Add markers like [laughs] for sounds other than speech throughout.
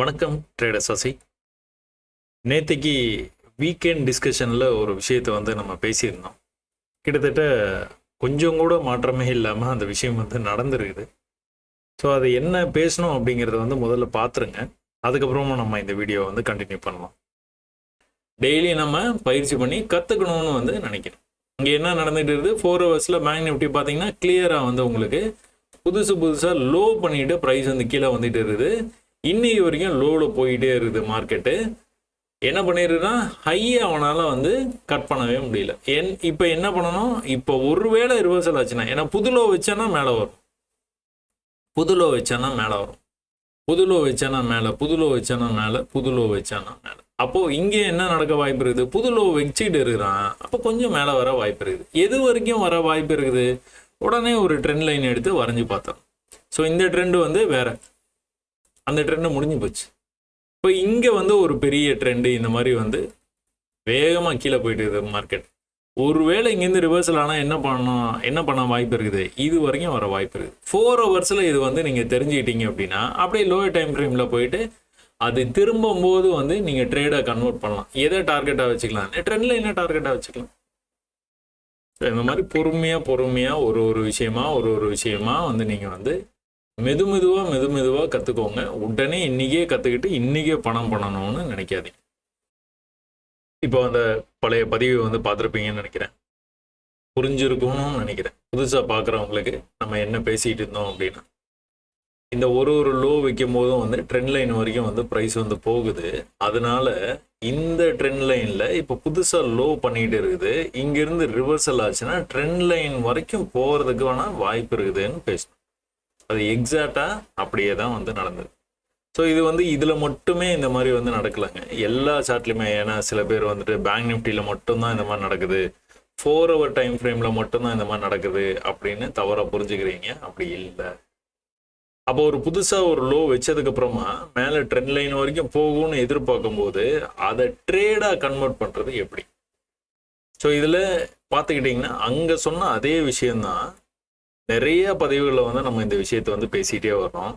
வணக்கம் ட்ரேடர் சசி நேற்றுக்கு வீக்கெண்ட் டிஸ்கஷனில் ஒரு விஷயத்தை வந்து நம்ம பேசியிருந்தோம். கிட்டத்தட்ட கொஞ்சம் கூட மாற்றமே இல்லாமல் அந்த விஷயம் வந்து நடந்துருக்குது. ஸோ அது என்ன பேசணும் அப்படிங்கிறத வந்து முதல்ல பார்த்துருங்க அதுக்கப்புறமா நம்ம இந்த வீடியோவை வந்து கண்டினியூ பண்ணலாம். டெய்லி நம்ம பயிற்சி பண்ணி கற்றுக்கணும்னு வந்து நினைக்கிறேன் இங்கே என்ன நடந்துகிட்டு இருக்குது? ஃபோர் ஹவர்ஸில் பேங்க் நிஃப்டி பார்த்தீங்கன்னா கிளியராக வந்து உங்களுக்கு புதுசு புதுசாக லோ பண்ணிட்டு ப்ரைஸ் வந்து கீழே வந்துட்டு இருக்குது. இன்னைக்கு வரைக்கும் லோவில் போயிட்டே இருக்குது மார்க்கெட்டு என்ன பண்ணிடுதுன்னா ஹையை அவனால் வந்து கட் பண்ணவே முடியல. என் இப்போ என்ன பண்ணணும்? இப்போ ஒருவேளை ரிவர்சல் ஆச்சுன்னா ஏன்னா புது லோ வச்சானா மேலே வரும். புது லோ வச்சானா மேலே வரும். புது லோ வச்சானா மேலே புது லோ வச்சானா மேலே புது லோ வச்சானா மேலே. அப்போது இங்கே என்ன நடக்க வாய்ப்பு இருக்குது? புது லோ வச்சுட்டு இருக்கிறான். அப்போ கொஞ்சம் மேலே வர வாய்ப்பு இருக்குது. எது வரைக்கும் வர வாய்ப்பு இருக்குது? உடனே ஒரு ட்ரெண்ட் லைன் எடுத்து வரைஞ்சி பார்த்தோம் ஸோ இந்த ட்ரெண்டு வந்து வேறு. அந்த ட்ரெண்டு முடிஞ்சு போச்சு. இப்போ இங்கே வந்து ஒரு பெரிய ட்ரெண்டு இந்த மாதிரி வந்து வேகமாக கீழே போயிட்டு இருக்குது மார்க்கெட் ஒருவேளை இங்கேருந்து ரிவர்சல் ஆனால் என்ன பண்ணணும் என்ன பண்ண வாய்ப்பு இருக்குது? இது வரைக்கும் வர வாய்ப்பு இருக்குது ஃபோர் ஹவர்ஸில் இது வந்து நீங்கள் தெரிஞ்சுக்கிட்டீங்க அப்படின்னா அப்படியே லோயர் டைம் ஃப்ரேமில் போயிட்டு அது திரும்பும்போது வந்து நீங்கள் ட்ரேடை கன்வெர்ட் பண்ணலாம். எதை டார்கெட்டாக வச்சுக்கலாம்? ட்ரெண்டில் என்ன டார்கெட்டாக வச்சுக்கலாம்? இந்த மாதிரி பொறுமையாக பொறுமையாக ஒரு ஒரு விஷயமா ஒரு ஒரு விஷயமா வந்து நீங்கள் வந்து மெது மெதுவாக மெது மெதுவாக கற்றுக்கோங்க உடனே இன்றைக்கே கற்றுக்கிட்டு இன்றைக்கே பணம் பண்ணணும்னு நினைக்காதீங்க. இப்போ அந்த பழைய பதிவை வந்து பார்த்துருப்பீங்கன்னு நினைக்கிறேன். புரிஞ்சிருக்கணும்னு நினைக்கிறேன். புதுசாக பார்க்குறவங்களுக்கு நம்ம என்ன பேசிகிட்டு இருந்தோம் அப்படின்னா இந்த ஒரு ஒரு லோ வைக்கும் போதும் வந்து ட்ரெண்ட் லைன் வரைக்கும் வந்து ப்ரைஸ் வந்து போகுது. அதனால இந்த ட்ரெண்ட் லைனில் இப்போ புதுசாக லோ பண்ணிகிட்டு இருக்குது. இங்கேருந்து ரிவர்சல் ஆச்சுன்னா ட்ரெண்ட் லைன் வரைக்கும் போகிறதுக்கு வேணால் வாய்ப்பு இருக்குதுன்னு பேசணும். அது எக்ஸாக்டாக அப்படியே தான் வந்து நடந்தது. ஸோ இது வந்து இதில் மட்டுமே இந்த மாதிரி வந்து நடக்கலைங்க. எல்லா சார்ட்லையுமே ஏன்னா சில பேர் வந்துட்டு பேங்க் நிஃப்டியில் மட்டும்தான் இந்த மாதிரி நடக்குது. ஃபோர் ஹவர் டைம் ஃப்ரேமில் மட்டும்தான் இந்த மாதிரி நடக்குது அப்படின்னு தவறாக புரிஞ்சுக்கிறீங்க. அப்படி இல்லை. அப்போ ஒரு புதுசாக ஒரு லோ வச்சதுக்கப்புறமா மேலே ட்ரெண்ட் லைன் வரைக்கும் போகும்னு எதிர்பார்க்கும் போது அதை ட்ரேடாக கன்வெர்ட் பண்ணுறது எப்படி? ஸோ இதில் பார்த்துக்கிட்டிங்கன்னா அங்கே சொன்ன அதே விஷயந்தான் நிறைய பதிவுகளில் வந்து நம்ம இந்த விஷயத்தை வந்து பேசிகிட்டே வர்றோம்.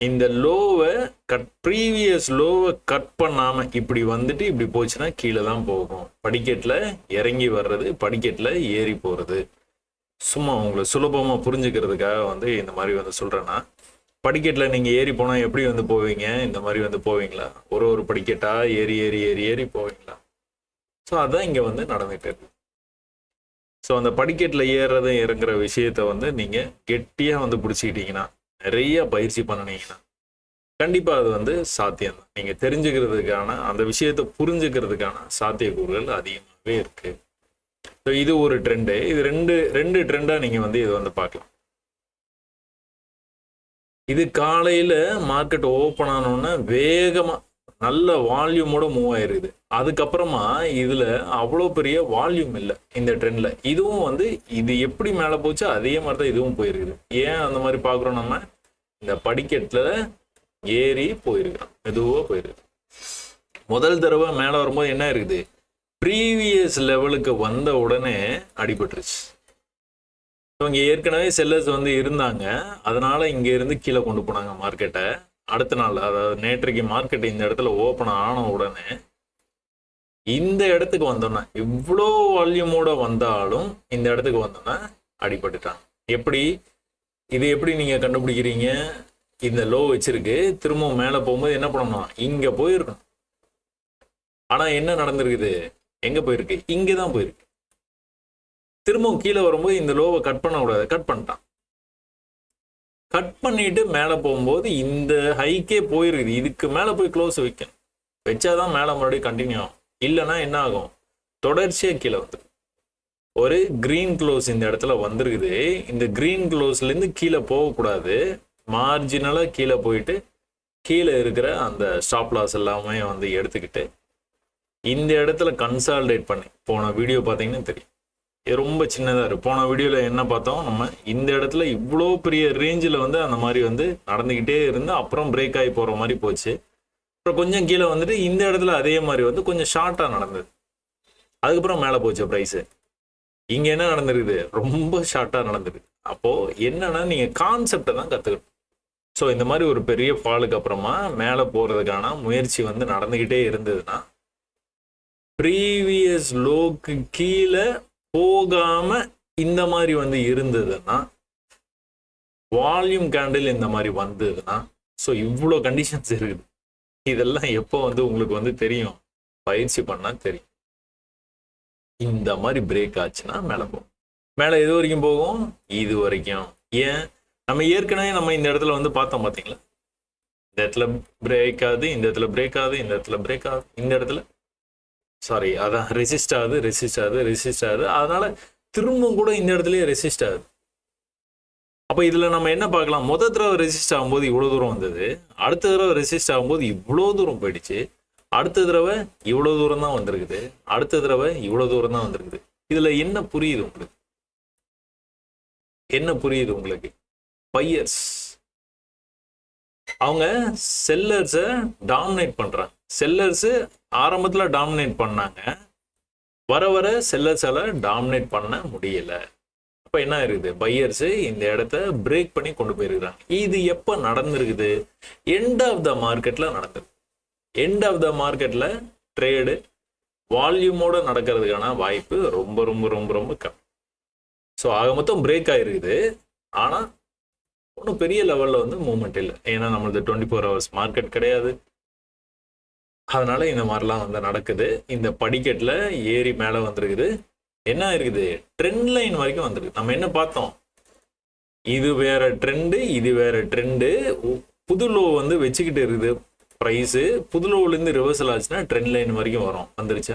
இந்த லோவை கட் ப்ரீவியஸ் லோவை கட் பண்ணாமல் இப்படி வந்துட்டு இப்படி போச்சுன்னா கீழே தான் போகும். படிக்கட்டில் இறங்கி வர்றது படிக்கட்டில் ஏறி போகிறது சும்மா உங்களை சுலபமாக புரிஞ்சுக்கிறதுக்காக வந்து இந்த மாதிரி வந்து சொல்கிறேன்னா படிக்கட்டில் நீங்கள் ஏறி போனால் எப்படி வந்து போவீங்க? இந்த மாதிரி வந்து போவீங்களா? ஒரு ஒரு படிக்கட்டாக ஏறி ஏறி ஏறி ஏறி போவீங்களா? ஸோ அதுதான் இங்கே வந்து நடந்துகிட்டு இருக்கு. ஸோ அந்த படிக்கட்டில் ஏறுறது இறங்குற விஷயத்த வந்து நீங்கள் கெட்டியாக வந்து பிடிச்சிக்கிட்டீங்கன்னா நிறைய பயிற்சி பண்ணினீங்கன்னா கண்டிப்பாக அது வந்து சாத்தியம் தான். நீங்கள் தெரிஞ்சுக்கிறதுக்கான அந்த விஷயத்தை புரிஞ்சுக்கிறதுக்கான சாத்தியக்கூறுகள் அதிகமாகவே இருக்குது ஸோ இது ஒரு ட்ரெண்டு இது ரெண்டு ரெண்டு ட்ரெண்டாக நீங்கள் வந்து இதை வந்து பார்க்கலாம். இது காலையில் மார்க்கெட் ஓப்பன் ஆனோன்னே வேகமாக நல்ல வால்யூமோட மூவ் ஆயிருக்குது அதுக்கப்புறமா இதில் அவ்வளோ பெரிய வால்யூம் இல்லை இந்த ட்ரெண்டில் இதுவும் வந்து இது எப்படி மேலே போச்சோ அதே மாதிரி தான் இதுவும் போயிருக்குது. ஏன் அந்த மாதிரி பார்க்குறோம் நம்ம? இந்த படிக்கட்டில் ஏறி போயிருக்கிறோம் மெதுவாக போயிருக்கு. முதல் தடவை மேலே வரும்போது என்ன இருக்குது? ப்ரீவியஸ் லெவலுக்கு வந்த உடனே அடிபட்டுருச்சு. இவங்க இங்கே ஏற்கனவே செல்லர்ஸ் வந்து இருந்தாங்க. அதனால இங்கேருந்து கீழே கொண்டு போனாங்க மார்க்கெட்டை அடுத்த நாள் அதாவது நேற்றைக்கு மார்க்கெட் இந்த இடத்துல ஓப்பன் ஆன உடனே இந்த இடத்துக்கு வந்தோன்னா இவ்வளோ வால்யூமோட வந்தாலும் இந்த இடத்துக்கு வந்தோன்னா அடிபட்டுட்டான். எப்படி? இது எப்படி நீங்க கண்டுபிடிக்கிறீங்க? இந்த லோ வச்சிருக்கு. திரும்பவும் மேலே போகும்போது என்ன பண்ணணும்? இங்க போயிருக்கணும். ஆனா என்ன நடந்திருக்குது? எங்க போயிருக்கு? இங்கே தான் போயிருக்கு. திரும்பவும் கீழே வரும்போது இந்த லோவை கட் பண்ண கூடாது கட் பண்ணிட்டான். கட் பண்ணிட்டு மேலே போகும்போது இந்த ஹைக்கே போயிருக்குது. இதுக்கு மேலே போய் க்ளோஸ் வைக்கணும். வச்சாதான் மேலே மறுபடியும் கண்டினியூ ஆகும். இல்லைன்னா என்ன ஆகும்? தொடர்ச்சியாக கீழே வந்துடும் ஒரு க்ரீன் க்ளோஸ் இந்த இடத்துல வந்திருக்குது. இந்த க்ரீன் க்ளோஸ்லேருந்து கீழே போகக்கூடாது. மார்ஜினலாக கீழே போயிட்டு கீழே இருக்கிற அந்த ஸ்டாப் லாஸ் எல்லாமே வந்து எடுத்துக்கிட்டு இந்த இடத்துல கன்சால்டேட் பண்ணி. போன வீடியோ பார்த்தீங்கன்னா தெரியும். இது ரொம்ப சின்னதாக இருக்கு. போன வீடியோவில் என்ன பார்த்தோம்? நம்ம இந்த இடத்துல இவ்வளோ பெரிய ரேஞ்சில் வந்து அந்த மாதிரி வந்து நடந்துக்கிட்டே இருந்து அப்புறம் பிரேக் ஆகி போகிற மாதிரி போச்சு. அப்புறம் கொஞ்சம் கீழே வந்துட்டு இந்த இடத்துல அதே மாதிரி வந்து கொஞ்சம் ஷார்ட்டாக நடந்தது. அதுக்கப்புறம் மேலே போச்சு ப்ரைஸு இங்கே என்ன நடந்திருக்குது? ரொம்ப ஷார்ட்டாக நடந்திருக்கு அப்போது என்னென்னா நீங்கள் கான்செப்டை தான் கற்றுக்கணும் ஸோ இந்த மாதிரி ஒரு பெரிய ஃபாலுக்கு அப்புறமா மேலே போகிறதுக்கான முயற்சி வந்து நடந்துக்கிட்டே இருந்ததுன்னா ப்ரீவியஸ் லோக்கு கீழே போகாமல் இந்த மாதிரி வந்து இருந்ததுன்னா வால்யூம் கேண்டில் இந்த மாதிரி வந்ததுன்னா ஸோ இவ்வளோ கண்டிஷன்ஸ் இருக்குது. இதெல்லாம் எப்போ வந்து உங்களுக்கு வந்து தெரியும்? பயிற்சி பண்ணால் தெரியும். இந்த மாதிரி பிரேக் ஆச்சுன்னா மேலே போகும். மேலே எது வரைக்கும் போகும்? இது வரைக்கும். ஏன்? நம்ம ஏற்கனவே நம்ம இந்த இடத்துல வந்து பார்த்தோம் பார்த்தீங்களா? இந்த இடத்துல பிரேக் ஆகுது இந்த இடத்துல பிரேக் ஆகுது இந்த இடத்துல பிரேக் ஆகுது இந்த இடத்துல. சாரி அதான் ரெசிஸ்ட் ஆகுது ரெசிஸ்ட் ஆகுது ரெசிஸ்ட் ஆகுது. அதனால திரும்பவும் கூட இந்த இடத்துலயே ரெசிஸ்ட் ஆகுது. அப்போ இதில் நம்ம என்ன பார்க்கலாம்? மொதல் தடவை ரெசிஸ்ட் ஆகும்போது இவ்வளோ தூரம் வந்தது. அடுத்த தடவை ரெசிஸ்ட் ஆகும்போது இவ்வளோ தூரம் போயிடுச்சு. அடுத்த தடவை இவ்வளோ தூரம் தான் வந்திருக்குது. அடுத்த தடவை இவ்வளோ தூரம் தான் வந்திருக்குது. இதில் என்ன புரியுது உங்களுக்கு? என்ன புரியுது உங்களுக்கு? பையர்ஸ். அவங்க செல்லர்ஸை டாமினேட் பண்றாங்க. செல்லர்ஸ் ஆரம்பத்தில் டாமினேட் பண்ணாங்க. வர வர செல்லர்ஸால டாமினேட் பண்ண முடியல. இப்போ என்ன இருக்குது? பையர்ஸ் இந்த இடத்த பிரேக் பண்ணி கொண்டு போயிருக்கிறாங்க. இது எப்போ நடந்திருக்குது? எண்ட் ஆஃப் த மார்க்கெட்டில் நடந்தது எண்ட் ஆஃப் த மார்க்கெட்டில் ட்ரேடு வால்யூமோட நடக்கிறதுக்கான வாய்ப்பு ரொம்ப ரொம்ப ரொம்ப ரொம்ப கம்மி. ஸோ ஆக மொத்தம் பிரேக் ஆகிருக்குது ஆனால் ஒன்றும் பெரிய லெவலில் வந்து மூமெண்ட் இல்லை. ஏன்னா நம்மளது டுவெண்ட்டி ஃபோர் ஹவர்ஸ் மார்க்கெட் கிடையாது. அதனால இந்த மாதிரிலாம் வந்து நடக்குது. இந்த படிக்கட்டில் ஏறி மேலே வந்திருக்குது. என்ன இருக்குது? ட்ரெண்ட் லைன் வரைக்கும் வந்திருக்கு. நம்ம என்ன பார்த்தோம்? இது வேற ட்ரெண்டு இது வேற ட்ரெண்டு புது லோ வந்து வச்சுக்கிட்டு இருக்குது ப்ரைஸு புது லோவிலேருந்து ரிவர்சல் ஆச்சுன்னா ட்ரெண்ட் லைன் வரைக்கும் வரும். வந்துருச்சு.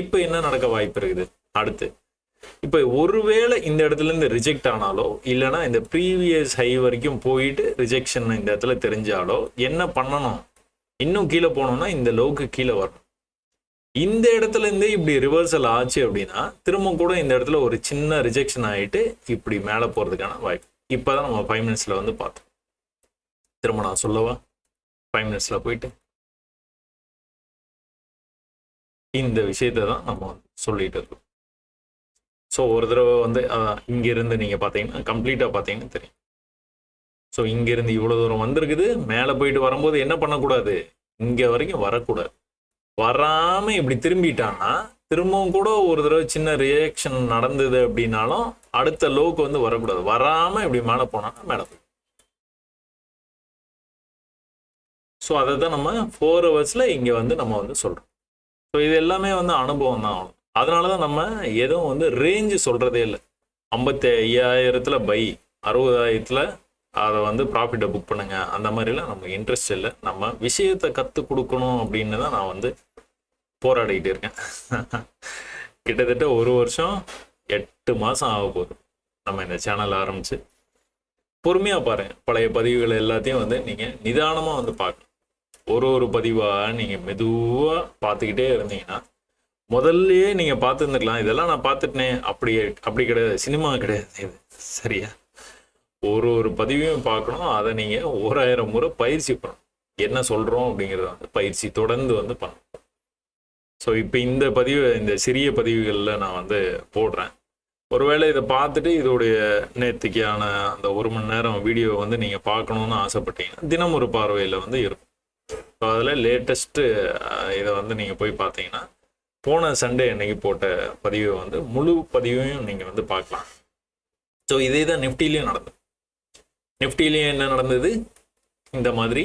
இப்போ என்ன நடக்க வாய்ப்பு இருக்குது? அடுத்து. இப்போ ஒருவேளை இந்த இடத்துல இருந்து ரிஜெக்ட் ஆனாலோ இல்லைன்னா இந்த ப்ரீவியஸ் ஹை வரைக்கும் போயிட்டு ரிஜெக்ஷன் இந்த இடத்துல தெரிஞ்சாலோ என்ன பண்ணணும்? இன்னும் கீழே போனோம்னா இந்த லோவுக்கு கீழே வரணும். இந்த இடத்துல இருந்து இப்படி ரிவர்சல் ஆச்சு அப்படின்னா திரும்ப கூட இந்த இடத்துல ஒரு சின்ன ரிஜெக்ஷன் ஆயிட்டு இப்படி மேலே போறதுக்கான வாய்ப்பு. இப்போதான் நம்ம ஃபைவ் மினிட்ஸ்ல வந்து பார்த்தோம். திரும்ப நான் சொல்லவா? ஃபைவ் மினிட்ஸ்ல போயிட்டு. இந்த விஷயத்தை தான் நம்ம சொல்லிட்டு இருக்கோம். ஸோ ஒரு தடவை வந்து அதான் இங்கிருந்து நீங்கள் பார்த்தீங்கன்னா கம்ப்ளீட்டாக பார்த்தீங்கன்னா தெரியும். ஸோ இங்கிருந்து இவ்வளோ தூரம் வந்திருக்குது. மேலே போயிட்டு வரும்போது என்ன பண்ணக்கூடாது? இங்கே வரைக்கும் வரக்கூடாது. வராமல் இப்படி திரும்பிட்டான்னா திரும்பவும் கூட ஒரு தடவை சின்ன ரியாக்ஷன் நடந்தது அப்படின்னாலும் அடுத்த லோக்கு வந்து வரக்கூடாது. வராமல் இப்படி மேலே போனா மேலே போய் ஸோ அதை தான் நம்ம ஃபோர் ஹவர்ஸில் இங்கே வந்து நம்ம வந்து சொல்கிறோம் ஸோ இது எல்லாமே வந்து அனுபவம் தான் ஆகணும் அதனால தான் நம்ம எதுவும் வந்து ரேஞ்சு சொல்கிறதே இல்லை. ஐம்பத்தி ஐயாயிரத்தில் பை அறுபதாயிரத்தில் அதை வந்து ப்ராஃபிட்டை புக் பண்ணுங்க. அந்த மாதிரிலாம் நமக்கு இன்ட்ரெஸ்ட் இல்லை. நம்ம விஷயத்தை கற்றுக் கொடுக்கணும் அப்படின்னு தான் நான் வந்து போராடிக்கிட்டு இருக்கேன். [laughs] கிட்டத்தட்ட ஒரு வருஷம் எட்டு மாதம் ஆக போகுது. நம்ம இந்த சேனல் ஆரம்பிச்சு. பொறுமையாக பாருங்கள் பழைய பதிவுகள் எல்லாத்தையும் வந்து நீங்கள் நிதானமாக வந்து பார்க்கணும். ஒரு ஒரு பதிவாக நீங்கள் மெதுவாக பார்த்துக்கிட்டே இருந்தீங்கன்னா முதல்லயே நீங்கள் பார்த்துருந்துருக்கலாம் இதெல்லாம் நான் பார்த்துட்டேனே. அப்படி அப்படி கிடையாது. சினிமா கிடையாது. இது சரியா? ஒரு ஒரு பதிவையும் பார்க்கணும். அதை நீங்கள் ஓராயிரம் முறை பயிற்சி பண்ணணும். என்ன சொல்கிறோம் அப்படிங்கிறத வந்து பயிற்சி தொடர்ந்து வந்து பண்ணணும். ஸோ இப்போ இந்த பதிவு இந்த சிறிய பதிவுகளில் நான் வந்து போடுறேன். ஒருவேளை இதை பார்த்துட்டு இதோடைய நேர்த்திக்கான அந்த ஒரு மணி நேரம் வீடியோ வந்து நீங்கள் பார்க்கணுன்னு ஆசைப்பட்டீங்கன்னா தினம் ஒரு பார்வையில் வந்து இருக்கும். ஸோ அதில் லேட்டஸ்ட்டு இதை வந்து நீங்கள் போய் பார்த்தீங்கன்னா போன சண்டே அன்னைக்கு போட்ட பதிவை வந்து முழு பதிவையும் நீங்கள் வந்து பார்க்கலாம். ஸோ இதே தான் நிஃப்டிலையும் நடந்தது நிஃப்டிலையும் என்ன நடந்தது? இந்த மாதிரி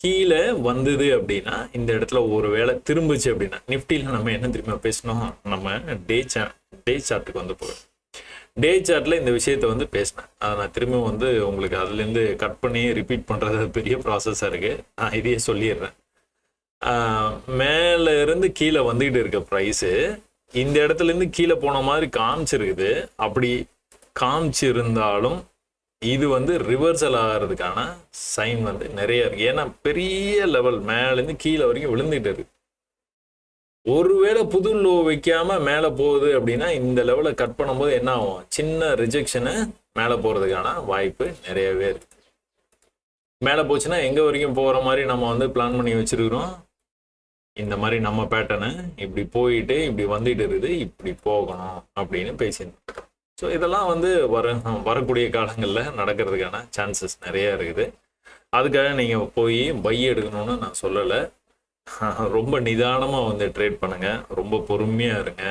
கீழே வந்தது அப்படின்னா இந்த இடத்துல ஒரு வேளை திரும்பிச்சு அப்படின்னா நிஃப்டியில் நம்ம என்ன திரும்ப பேசணும் நம்ம டே சா டே சார்ட்டுக்கு வந்து போகிறோம் டே சார்ட்டில் இந்த விஷயத்த வந்து பேசினேன். அதை நான் திரும்ப வந்து உங்களுக்கு அதுலேருந்து கட் பண்ணி ரிப்பீட் பண்ணுறது பெரிய ப்ராசஸாக இருக்குது நான் இதையே சொல்லிடுறேன். மேலே இருந்து கீழே வந்துக்கிட்டு இருக்க ப்ரைஸு இந்த இடத்துல இருந்து கீழே போன மாதிரி காமிச்சிருக்குது. அப்படி காமிச்சிருந்தாலும் இது வந்து ரிவர்சல் ஆகிறதுக்கான சைன் வந்து நிறைய இருக்கு. ஏன்னா பெரிய லெவல் மேலேருந்து கீழே வரைக்கும் விழுந்துட்டு இருக்கு. ஒருவேளை புது லோ வைக்காம மேலே போகுது அப்படின்னா இந்த லெவலை கட் பண்ணும்போது என்ன ஆகும்? சின்ன ரிஜெக்ஷனு மேலே போகிறதுக்கான வாய்ப்பு நிறையவே இருக்கு. மேலே போச்சுன்னா எங்கே வரைக்கும் போகிற மாதிரி நம்ம வந்து பிளான் பண்ணி வச்சிருக்கிறோம்? இந்த மாதிரி நம்ம பேட்டர்னு இப்படி போயிட்டு இப்படி வந்துட்டு இருக்குது இப்படி போகணும் அப்படின்னு பேசியிருந்தோம் ஸோ இதெல்லாம் வந்து வர வரக்கூடிய காலங்களில் நடக்கிறதுக்கான சான்சஸ் நிறைய இருக்குது. அதுக்காக நீங்கள் போய் பை எடுக்கணும்னு நான் சொல்லலை. ரொம்ப நிதானமாக வந்து ட்ரேட் பண்ணுங்கள் ரொம்ப பொறுமையாக இருங்க.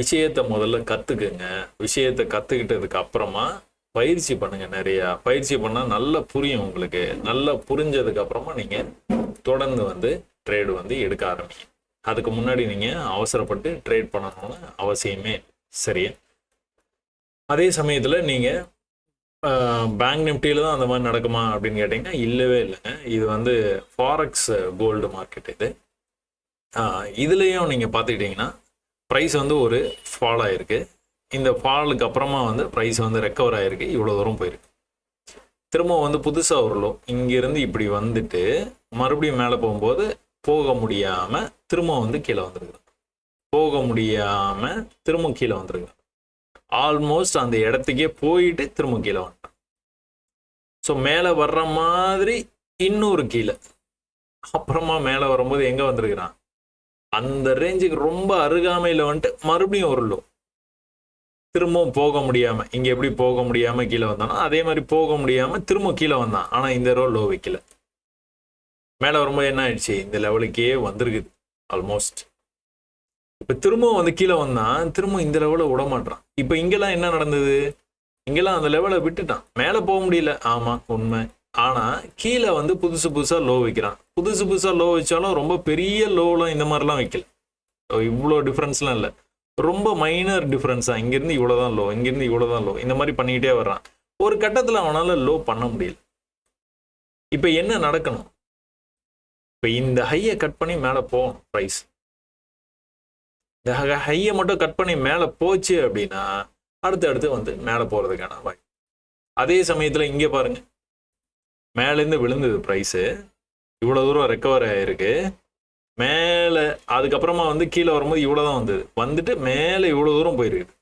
விஷயத்தை முதல்ல கற்றுக்குங்க விஷயத்தை கற்றுக்கிட்டதுக்கு அப்புறமா பயிற்சி பண்ணுங்கள் நிறையா. பயிற்சி பண்ணால் நல்லா புரியும் உங்களுக்கு. நல்லா புரிஞ்சதுக்கு அப்புறமா நீங்கள் தொடர்ந்து வந்து ட்ரேடு வந்து எடுக்க ஆரம்பிங்க. அதுக்கு முன்னாடி நீங்கள் அவசரப்பட்டு ட்ரேட் பண்ணணும்னு அவசியமே சரியா? அதே சமயத்தில் நீங்கள் பேங்க் நிஃப்டியில் தான் அந்த மாதிரி நடக்குமா அப்படின்னு கேட்டிங்கன்னா இல்லவே இல்லைங்க இது வந்து ஃபாரெக்ஸ் கோல்டு மார்க்கெட் இது. இதுலேயும் நீங்கள் பார்த்துக்கிட்டிங்கன்னா ப்ரைஸ் வந்து ஒரு ஃபால் ஆகிருக்கு இந்த ஃபாலுக்கு அப்புறமா வந்து ப்ரைஸ் வந்து ரெக்கவர் ஆகிருக்கு இவ்வளோ தூரம் போயிருக்கு. திரும்ப வந்து புதுசாக ஒரு லோ இங்கேருந்து இப்படி வந்துட்டு மறுபடியும் மேலே போகும்போது போக முடியாமல் திரும்ப வந்து கீழே வந்துருக்குது. போக முடியாமல் திரும்ப கீழே வந்துருக்குது. ஆல்மோஸ்ட் அந்த இடத்துக்கே போயிட்டு திரும்ப கீழே வந்துட்டான் ஸோ மேலே வர்ற மாதிரி இன்னொரு கீழே. அப்புறமா மேலே வரும்போது எங்கே வந்திருக்கிறான்? அந்த ரேஞ்சுக்கு ரொம்ப அருகாமையில் வந்துட்டு மறுபடியும் ஒரு லோ திரும்பவும் போக முடியாமல் இங்கே எப்படி போக முடியாமல் கீழே வந்தானோ அதே மாதிரி போக முடியாமல் திரும்ப கீழே வந்தான். ஆனால் இந்த ரோ லோ வைக்கல. மேலே வரும்போது என்ன ஆயிடுச்சு? இந்த லெவலுக்கே வந்திருக்குது ஆல்மோஸ்ட் இப்போ திரும்பவும் வந்து கீழே வந்தான் திரும்ப இந்த லெவலில் விட மாட்டான் இப்போ இங்கெல்லாம் என்ன நடந்தது? இங்கெல்லாம் அந்த லெவலை விட்டுட்டான். மேலே போக முடியல. ஆமாம் உண்மை. ஆனால் கீழே வந்து புதுசு புதுசாக லோ வைக்கிறான். புதுசு புதுசாக லோ வச்சாலும் ரொம்ப பெரிய லோலாம் இந்த மாதிரிலாம் வைக்கல. இவ்வளோ டிஃப்ரென்ஸ்லாம் இல்லை. ரொம்ப மைனர் டிஃப்ரென்ஸா இங்கிருந்து இவ்வளோதான் லோ இங்கிருந்து இவ்வளோதான் லோ இந்த மாதிரி பண்ணிக்கிட்டே வர்றான். ஒரு கட்டத்தில் அவனால லோ பண்ண முடியல. இப்போ என்ன நடக்கணும்? இப்போ இந்த ஹையை கட் பண்ணி மேலே போகணும் ப்ரைஸ் இந்த ஹையை மட்டும் கட் பண்ணி மேலே போச்சு அப்படின்னா அடுத்து அடுத்து வந்து மேலே போகிறதுக்கான வாய் அதே சமயத்தில் இங்கே பாருங்க. மேலேருந்து விழுந்தது ப்ரைஸு இவ்வளோ தூரம் ரெக்கவர் ஆயிருக்கு. மேலே அதுக்கப்புறமா வந்து கீழே வரும்போது இவ்வளோ தான் வந்தது. வந்துட்டு மேலே இவ்வளோ தூரம் போயிருக்கு.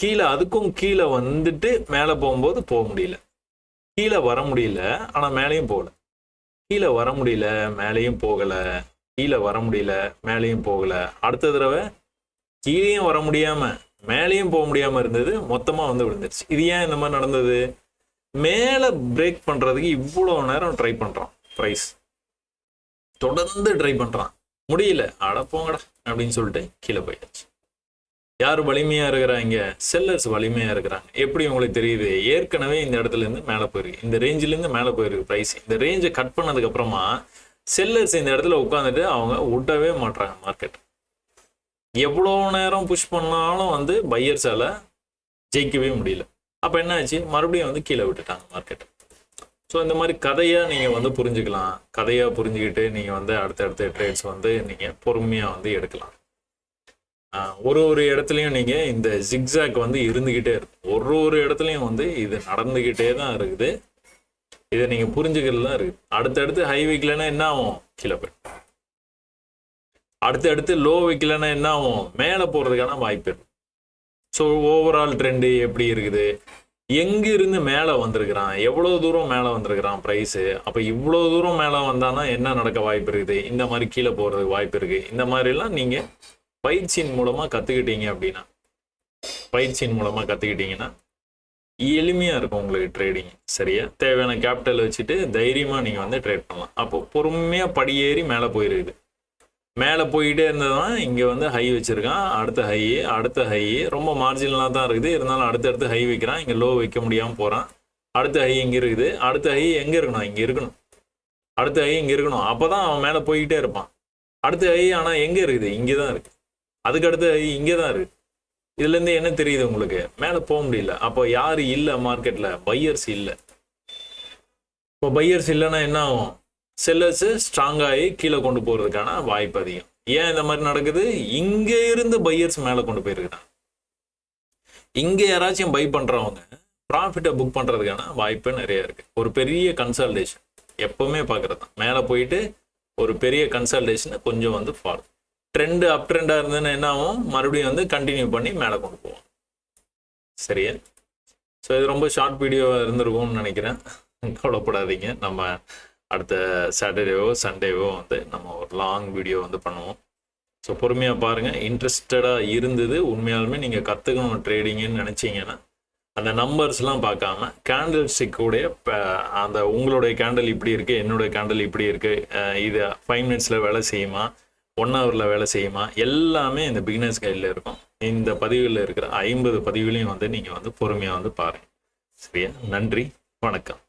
கீழே அதுக்கும் கீழே வந்துட்டு மேலே போகும்போது போக முடியல. கீழே வர முடியல ஆனால் மேலேயும் போகல. கீழே வர முடியல மேலேயும் போகலை. கீழே வர முடியல மேலேயும் போகல. அடுத்த தடவை கீழேயும் வர முடியாம மேலேயும் போக முடியாம இருந்தது மொத்தமா வந்து விழுந்துருச்சு. இது ஏன் இந்த மாதிரி நடந்தது? மேலே பிரேக் பண்றதுக்கு இவ்வளோ நேரம் ட்ரை பண்றான் ப்ரைஸ் தொடர்ந்து ட்ரை பண்றான். முடியல. அட போங்கடா அப்படின்னு சொல்லிட்டு கீழே போயிடுச்சு யார் வலிமையா இருக்கிறாங்க? செல்லர்ஸ் வலிமையா இருக்கிறாங்க. எப்படி உங்களுக்கு தெரியுது? ஏற்கனவே இந்த இடத்துல இருந்து மேலே போயிருக்கு. இந்த ரேஞ்சிலேருந்து மேலே போயிருக்கு ப்ரைஸ் இந்த ரேஞ்சை கட் பண்ணதுக்கு அப்புறமா செல்லர்ஸ் இந்த இடத்துல உட்காந்துட்டு அவங்க விடவே மாட்றாங்க மார்க்கெட் எவ்வளோ நேரம் புஷ் பண்ணாலும் வந்து பையர்ஸால் ஜெயிக்கவே முடியல. அப்போ என்ன ஆச்சு? மறுபடியும் வந்து கீழே விட்டுட்டாங்க மார்க்கெட் ஸோ இந்த மாதிரி கதையாக நீங்கள் வந்து புரிஞ்சுக்கலாம். கதையாக புரிஞ்சுக்கிட்டு நீங்கள் வந்து அடுத்தடுத்த ட்ரேட்ஸ் வந்து நீங்கள் பொறுமையாக வந்து எடுக்கலாம். ஒரு ஒரு இடத்துலையும் நீங்கள் இந்த ஜிக்ஸாக் வந்து இருந்துக்கிட்டே இருக்கு ஒரு ஒரு இடத்துலையும் வந்து இது நடந்துக்கிட்டே தான் இருக்குது. இதை நீங்கள் புரிஞ்சுக்கிறது தான் இருக்குது அடுத்தடுத்து ஹை வைக்கலன்னா என்ன ஆகும்? கீழே போயிடும். அடுத்தடுத்து லோ வைக்கலன்னா என்ன ஆகும்? மேலே போகிறதுக்கான வாய்ப்பு இருக்கு. ஸோ ஓவரால் ட்ரெண்டு எப்படி இருக்குது? எங்கிருந்து மேலே வந்திருக்கிறான்? எவ்வளோ தூரம் மேலே வந்திருக்கிறான் ப்ரைஸு அப்போ இவ்வளோ தூரம் மேலே வந்தானா என்ன நடக்க வாய்ப்பு இருக்குது? இந்த மாதிரி கீழே போகிறதுக்கு வாய்ப்பு இருக்குது இந்த மாதிரிலாம் நீங்கள் பயிற்சியின் மூலமாக கற்றுக்கிட்டீங்க அப்படின்னா பயிற்சியின் மூலமாக கற்றுக்கிட்டீங்கன்னா எளிமையாக இருக்கும் உங்களுக்கு ட்ரேடிங் சரியா? தேவையான கேபிட்டல் வச்சுட்டு தைரியமாக நீங்கள் வந்து ட்ரேட் பண்ணலாம். அப்போ பொறுமையாக படியேறி மேலே போயிருக்குது. மேலே போயிட்டே தான் இங்கே வந்து ஹை வச்சுருக்கான். அடுத்த ஹை அடுத்த ஹை ரொம்ப மார்ஜினலாக தான் இருக்குது. இருந்தாலும் அடுத்தடுத்து ஹை வைக்கிறான். இங்கே லோ வைக்க முடியாமல் போகிறான் அடுத்த ஹை இங்கே இருக்குது. அடுத்த ஹை எங்கே இருக்கணும்? இங்கே இருக்கணும். அடுத்த ஹை இங்கே இருக்கணும். அப்போ தான் அவன் மேலே போய்கிட்டே இருப்பான். அடுத்த ஹை ஆனால் எங்கே இருக்குது? இங்கே தான் இருக்குது அதுக்கு அடுத்த ஹை இங்கே தான் இருக்குது இதுலேருந்து என்ன தெரியுது உங்களுக்கு? மேலே போக முடியல. அப்போ யார் இல்லை மார்க்கெட்டில் பையர்ஸ் இல்லை. இப்போ பையர்ஸ் இல்லைன்னா என்ன ஆகும்? செல்லர்ஸு ஸ்ட்ராங்காகி கீழே கொண்டு போகிறதுக்கான வாய்ப்பு அதிகம். ஏன் இந்த மாதிரி நடக்குது? இங்கே இருந்து பையர்ஸ் மேலே கொண்டு போயிருக்கிறான் இங்கே யாராச்சும் பை பண்ணுறவங்க ப்ராஃபிட்டை புக் பண்ணுறதுக்கான வாய்ப்பு நிறைய இருக்குது ஒரு பெரிய கன்சல்டேஷன் எப்பவுமே பார்க்குறது தான். மேலே போயிட்டு ஒரு பெரிய கன்சல்டேஷனை கொஞ்சம் வந்து ஃபாலோ ட்ரெண்டு அப் ட்ரெண்டாக இருந்ததுன்னா என்ன ஆகும்? மறுபடியும் வந்து கண்டினியூ பண்ணி மேலே கொண்டு போவோம். சரியா? ஸோ இது ரொம்ப ஷார்ட் வீடியோவாக இருந்திருக்கும்னு நினைக்கிறேன். கவலைப்படாதீங்க. நம்ம அடுத்த சாட்டர்டேவோ சண்டேவோ வந்து நம்ம ஒரு லாங் வீடியோ வந்து பண்ணுவோம். ஸோ பொறுமையாக பாருங்கள் இன்ட்ரெஸ்டடாக இருந்தது. உண்மையாலுமே நீங்கள் கற்றுக்கணும் ட்ரேடிங்குன்னு நினச்சிங்கன்னா அந்த நம்பர்ஸ்லாம் பார்க்காம கேண்டில் ஸ்டிக்குடைய அந்த உங்களுடைய கேண்டில் இப்படி இருக்குது என்னுடைய கேண்டில் இப்படி இருக்குது இது ஃபைவ் மினிட்ஸில் வேலை செய்யுமா? ஒன் ஹவரில் வேலை செய்யுமா? எல்லாமே இந்த பிகினர்ஸ் கைடில் இருக்கும். இந்த பதிவில் இருக்கிற ஐம்பது பதிவுகளையும் வந்து நீங்கள் வந்து பொறுமையாக வந்து பாருங்கள் சரியா? நன்றி. வணக்கம்.